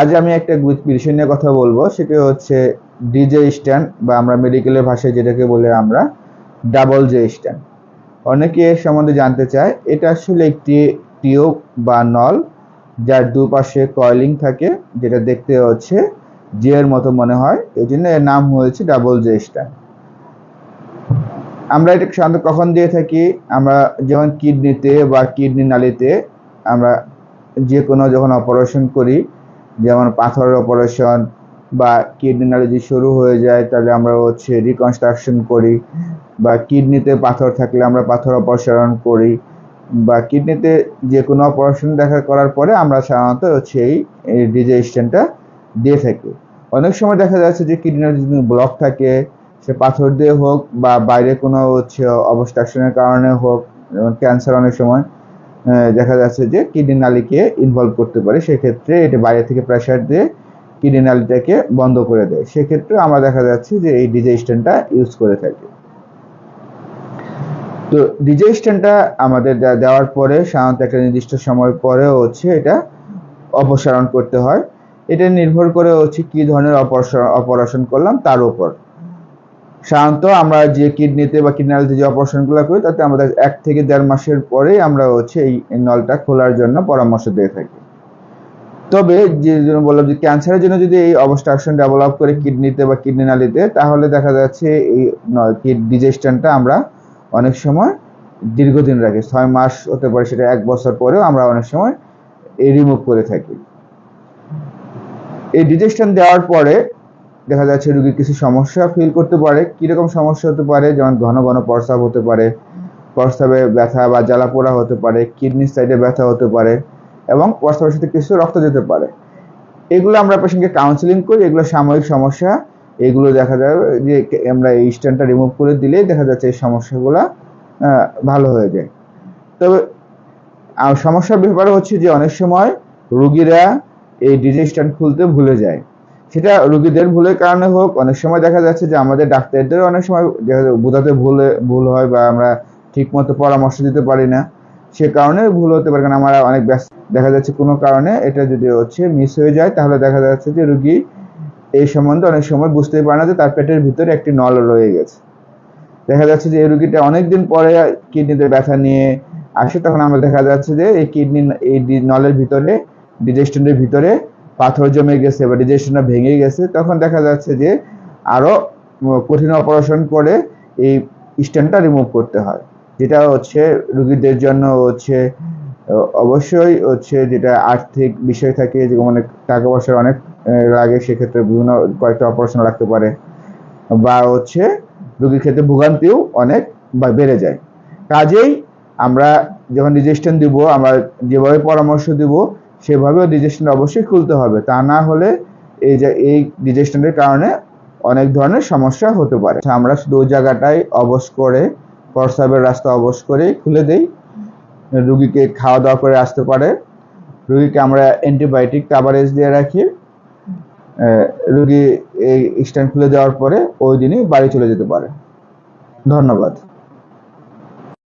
আজ আমি একটা বিষয় নিয়ে কথা বলব, সেটা হচ্ছে ডিজে স্ট্যান্ড বা আমরা মেডিকেলের ভাষায় যেটাকে বলে আমরা ডাবল জে স্ট্যান্ড অনেকে এর সম্বন্ধে জানতে চায়, এটা আসলে একটি টিউব বা নল যার দুপাশে কয়েলিং থাকে, যেটা দেখতে হচ্ছে জিয়ের মতো মনে হয়। এই জন্য এর নাম হয়েছে ডাবল জে স্ট্যান্ড আমরা এটা সাধারণত কখন দিয়ে থাকি? আমরা যেমন কিডনিতে বা কিডনি নালিতে আমরা যে কোনো যখন অপারেশন করি যেমন পাথরের অপারেশন বা কিডনি যদি শুরু হয়ে যায়, তাহলে আমরা হচ্ছে রিকনস্ট্রাকশন করি বা কিডনিতে পাথর থাকলে আমরা পাথর অপারেশন করি বা কিডনিতে যে কোনো অপারেশন দেখা করার পরে আমরা সাধারণত হচ্ছে এই ডিজে স্ট্যান্ডটা দিয়ে থাকি। অনেক সময় দেখা যাচ্ছে যে কিডনির যদি ব্লক থাকে, সে পাথর দিয়ে হোক বা বাইরে কোনো হচ্ছে অবস্ট্রাকশনের কারণে হোক ক্যান্সার অনেক সময় দেখা যাচ্ছে যে কিডনি নালীকে ইনভলভ করতে পারে। সেক্ষেত্রে এটা বাইরে থেকে প্রেশার দিয়ে কিডনি নালীটাকে বন্ধ করে দেয়। সেক্ষেত্রে আমরা দেখা যাচ্ছে যে এই ডিজে স্ট্যান্ডটা ইউজ করে থাকি। তো ডিজে আমাদের দেওয়ার পরে সাধারণত একটা নির্দিষ্ট সময় পরে হচ্ছে এটা অপসারণ করতে হয়। এটা নির্ভর করে হচ্ছে কি ধরনের অপারেশন অপারেশন করলাম তার উপর। সাধারণত আমরা যে কিডনিতে বা কিডনালিতে যে অপারেশনগুলো করি, তাতে আমাদের এক থেকে দেড় মাসের পরেই আমরা হচ্ছে এই নলটা খোলার জন্য পরামর্শ দিয়ে থাকি। তবে যে জন্য বললাম যে ক্যান্সারের জন্য যদি এই অবস্ট্রাকশন ডেভেলপ করে কিডনিতে বা কিডনি নালিতে, তাহলে দেখা যাচ্ছে এই ডিজেস্টনটা আমরা অনেক সময় দীর্ঘদিন রাখি। ছয় মাস হতে পারে, সেটা এক বছর পরেও আমরা অনেক সময় এই রিমুভ করে থাকি। এই ডিজেস্টন দেওয়ার পরে দেখা যাচ্ছে রোগী কিছু সমস্যা ফিল করতে পারে। কীরকম সমস্যা হতে পারে? যেমন ঘন ঘন প্রস্রাব হতে পারে, প্রস্রাবে ব্যথা বা জ্বালা পোড়া হতে পারে কিডনির সাইডে ব্যথা হতে পারে এবং প্রস্রাবের সাথে কিছু রক্ত যেতে পারে। এগুলো আমরা পেশেন্টকে কাউন্সিলিং করি, এগুলো সাময়িক সমস্যা। এগুলো দেখা যাবে যে আমরা এই স্ট্যান্ডটা রিমুভ করে দিলেই দেখা যাচ্ছে এই সমস্যাগুলো ভালো হয়ে যায়। তবে সমস্যার ব্যাপারে হচ্ছে যে অনেক সময় রুগীরা এই ডিজে স্ট্যান্ড খুলতে ভুলে যায়। সেটা রুগীদের ভুলের কারণে হোক, অনেক সময় দেখা যাচ্ছে যে আমাদের ডাক্তারদের অনেক সময় বোঝাতে ভুল ভুল হয় বা আমরা ঠিক মতো পরামর্শ দিতে পারি না। সে কারণে ভুল হতে পারে, কারণ আমরা অনেক ব্যস্ত। দেখা যাচ্ছে কোনো কারণে এটা যদি হচ্ছে মিস হয়ে যায়, তাহলে দেখা যাচ্ছে যে রুগী এই সম্বন্ধে অনেক সময় বুঝতেই পারে না যে তার পেটের ভিতরে একটি নল রয়ে গেছে। দেখা যাচ্ছে যে এই রুগীটা অনেকদিন পরে কিডনিতে ব্যথা নিয়ে আসে, তখন আমরা দেখা যাচ্ছে যে এই কিডনি, এই নলের ভিতরে ডিজেস্টনের ভিতরে পাথর জমে গেছে বা ডিজেস্টনটা ভেঙে গেছে, তখন দেখা যাচ্ছে যে আরও কঠিন অপারেশন করে এই স্ট্যান্ডটা রিমুভ করতে হয়। যেটা হচ্ছে রুগীদের জন্য হচ্ছে অবশ্যই হচ্ছে যেটা আর্থিক বিষয় থাকে, যে মানে টাকা পয়সার অনেক লাগে, সেক্ষেত্রে বিভিন্ন কয়েকটা অপারেশন রাখতে পারে। বা হচ্ছে রুগীর ক্ষেত্রে ভোগান্তিও অনেক বা- বেড়ে যায়। কাজেই আমরা যখন রেজিস্ট্রেশন দিব, আমরা যেভাবে পরামর্শ দিব সেভাবে রেজিস্ট্রেশন অবশ্যই খুলতে হবে। তা না হলে এই যে, এই রেজিস্ট্রেশনের কারণে অনেক ধরনের সমস্যা হতে পারে। আমরা শুধু ওই জায়গাটায় অবশ করে, প্রস্রাবের রাস্তা অবশ করে খুলে দেই। রুগীকে খাওয়া দাওয়া করে আসতে পারে। রুগীকে আমরা অ্যান্টিবায়োটিক কাভারেজ দিয়ে রাখি। রুগী এই স্ট্যান্ড খুলে দেওয়ার পরে ওই দিনই বাড়ি চলে যেতে পারে। ধন্যবাদ।